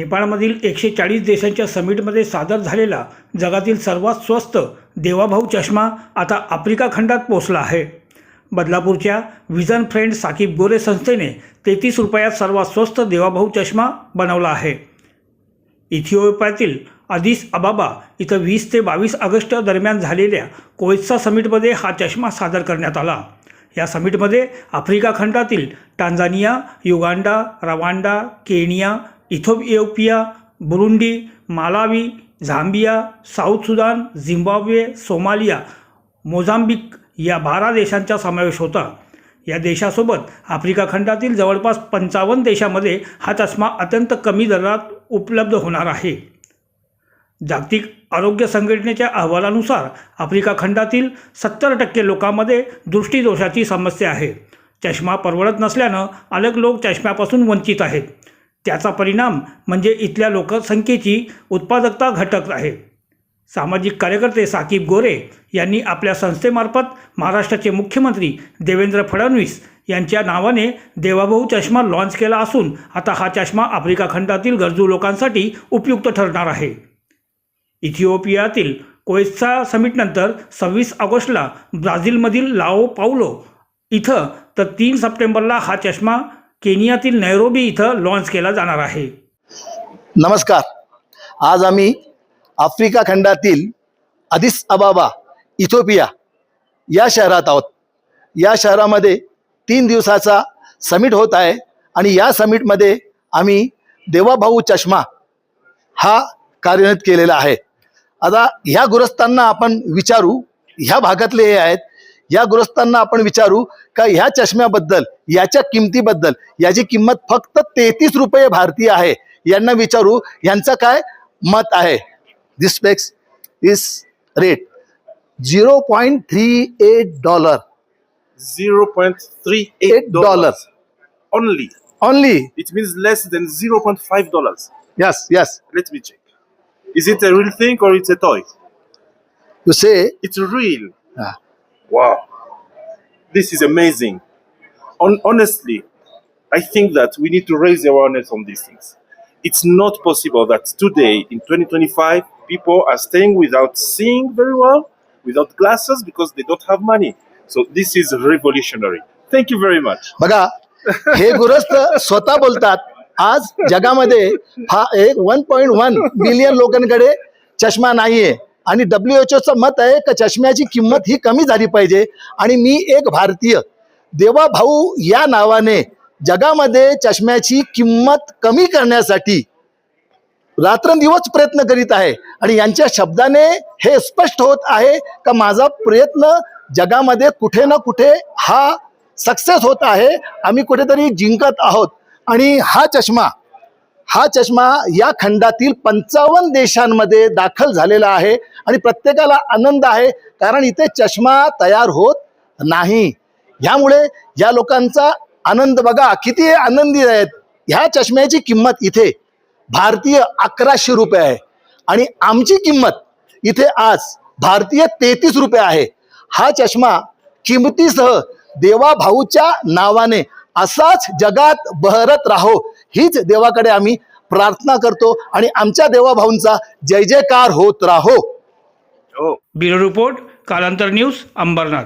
नेपाळमधील एकशे चाळीस देशांच्या समिटमध्ये सादर झालेला जगातील सर्वात स्वस्त देवाभाऊ चष्मा आता आफ्रिका खंडात पोचला आहे. बदलापूरच्या विजन फ्रेंड साकीब गोरे संस्थेने तेहतीस रुपयात सर्वात स्वस्त देवाभाऊ चष्मा बनवला आहे. इथिओपियातील अदिस अबाबा इथं वीस ते बावीस ऑगस्ट दरम्यान झालेल्या कोयत्सा समिटमध्ये हा चष्मा सादर करण्यात आला. या समिटमध्ये आफ्रिका खंडातील Tanzania Uganda Rwanda Kenya Ethiopia Burundi Malawi Zambia South Sudan Zimbabwe Somalia Mozambique या बारा देशांचा समावेश होता. या देशासोबत आफ्रिका खंडातील जवळपास पंचावन्न देशामध्ये हा चष्मा अत्यंत कमी दरात उपलब्ध होणार आहे. जागतिक आरोग्य संघटनेच्या अहवालानुसार आफ्रिका खंडातील सत्तर टक्के लोकांमध्ये दृष्टीदोषाची समस्या आहे. चष्मा परवडत नसल्यानं अनेक लोक चष्म्यापासून वंचित आहेत. त्याचा परिणाम म्हणजे इथल्या लोकसंख्येची उत्पादकता घटक आहे. सामाजिक कार्यकर्ते साकीब गोरे यांनी आपल्या संस्थेमार्फत महाराष्ट्राचे मुख्यमंत्री देवेंद्र फडणवीस यांच्या नावाने देवाभाऊ चष्मा लॉन्च केला असून आता हा चष्मा आफ्रिका खंडातील गरजू लोकांसाठी उपयुक्त ठरणार आहे. इथिओपियातील कोएसचा समिटनंतर सव्वीस ऑगस्टला ब्राझीलमधील लाओ पावलो इथं तर तीन सप्टेंबरला हा चष्मा केनियातील नैरोबी इथं लॉन्च केला जाणार आहे. नमस्कार. आज आम्ही आफ्रिका खंडातील अदिस अबाबा इथोपिया या शहरात आहोत. या शहरामध्ये तीन दिवसाचा समिट होत आहे आणि या समिटमध्ये आम्ही देवाभाऊ चष्मा हा कार्यान्वित केलेला आहे. आता ह्या गुरस्तांना आपण विचारू ह्या भागातले हे आहेत या गुरस्तांना आपण विचारू का ह्या चष्म्याबद्दल याच्या किमतीबद्दल याची किंमत फक्त तेहतीस रुपये भारतीय आहे यांना विचारू यांचं काय मत आहे this specs is rate zero point three eight dollar 0.38 Eight dollars dollars. only. Only It means less than 0.5 dollars. Yes yes Let me check. Is it a real thing or it's a toy? You say It's real. Wow. This is amazing. On, honestly, I think that we need to raise the awareness on these things. It's not possible that today, in 2025, people are staying without seeing very well, without glasses, because they don't have money. So this is revolutionary. Thank you very much. बघा हे गुरस्त स्वतः बोलतात आज जगामध्ये हा एक one point one billion लोकांकडे चष्मा नाहीये आणि डब्ल्यू एच ओचं मत आहे का चष्म्याची किंमत ही कमी झाली पाहिजे? आणि मी एक भारतीय देवा भाऊ या नावाने जगामध्ये चष्म्याची किंमत कमी करण्यासाठी रात्रंदिवस प्रयत्न करीत आहे. आणि यांच्या शब्दाने हे स्पष्ट होत आहे का माझा प्रयत्न जगामध्ये कुठे ना कुठे हा सक्सेस होत आहे. आम्ही कुठेतरी जिंकत आहोत. आणि हा चष्मा हा चष्मा या खंडातील पंचावन्न देशांमध्ये दाखल झालेला आहे आणि प्रत्येकाला आनंद आहे कारण इथे चष्मा तयार होत नाही. ह्यामुळे या लोकांचा आनंद बघा किती आनंदी आहेत. ह्या चष्म्याची किंमत इथे भारतीय अकराशे रुपये आहे. आणि आमची किंमत इथे आज भारतीय तेहतीस रुपये आहे. हा चष्मा किंमतीसह देवाभाऊच्या नावाने असाच जगात बहरत राहो. हीच देवाकडे आम्ही प्रार्थना करतो आणि आमच्या देवाभाऊंचा जय जयकार होत राहो Oh. Bureau report Kalantar news Ambernath